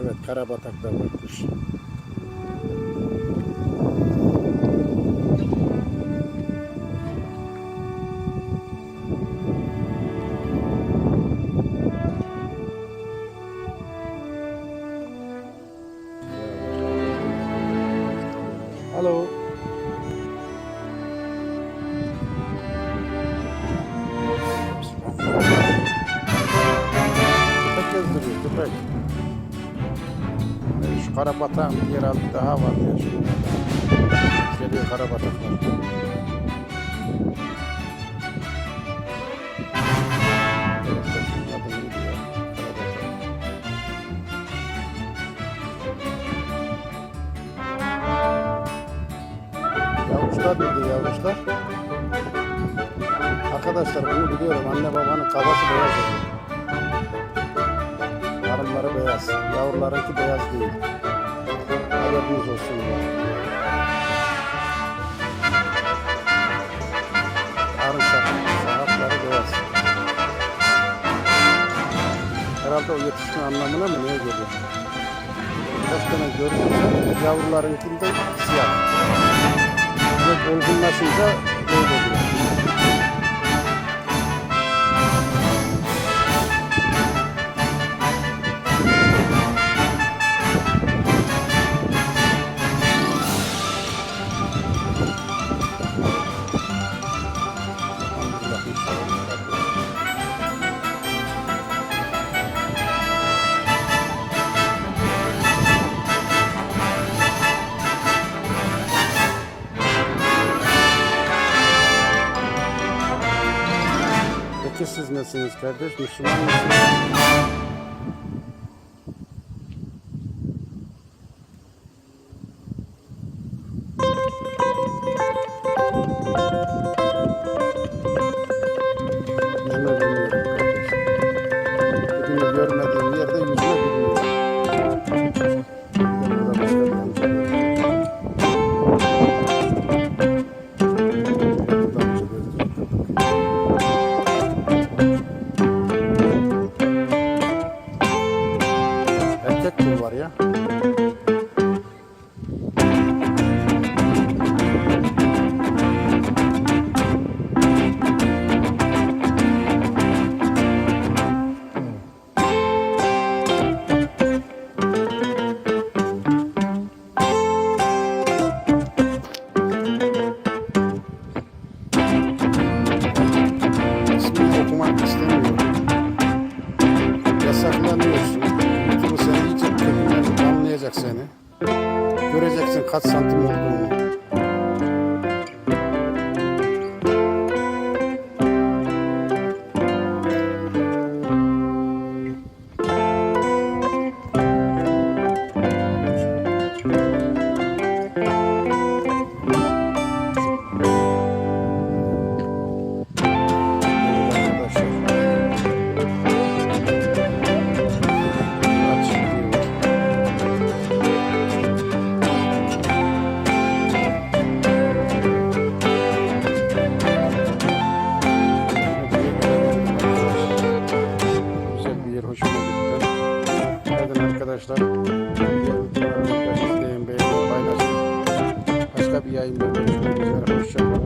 Evet karabataklar varmış. Alo. Köpek gezdiriyor köpek. Şu karabatağın bir yer altı daha var ya şurada. Geliyor karabataklar. Yavuşlar dedi yavuşlar. Arkadaşlar bunu biliyorum. Anne babanın kafası beyaz. Karınları beyaz. Yavrularınki beyaz değil. Haberiniz olsun. Arı sahapları beyaz. Herhalde o yetişkin anlamına mı neye geliyor? Kaç tane görünürse yavrularınkinde siyah. Ve olgunlaşınca böyle oluyor. Peki siz nesiniz kardeş? Müslüman mısınız? Yüzme bilmiyorum kardeş. Bugünü görmediğim yerde yüzme bilmiyorum. Erkek kul var ya. Okumak istemiyorum. Anlayacak seni. Göreceksin kaç santim olduğunu. Arkadaşlar. İzleyin, beğenin, paylaşın. Başka bir yayında görüşmek üzere. Hoşçakalın.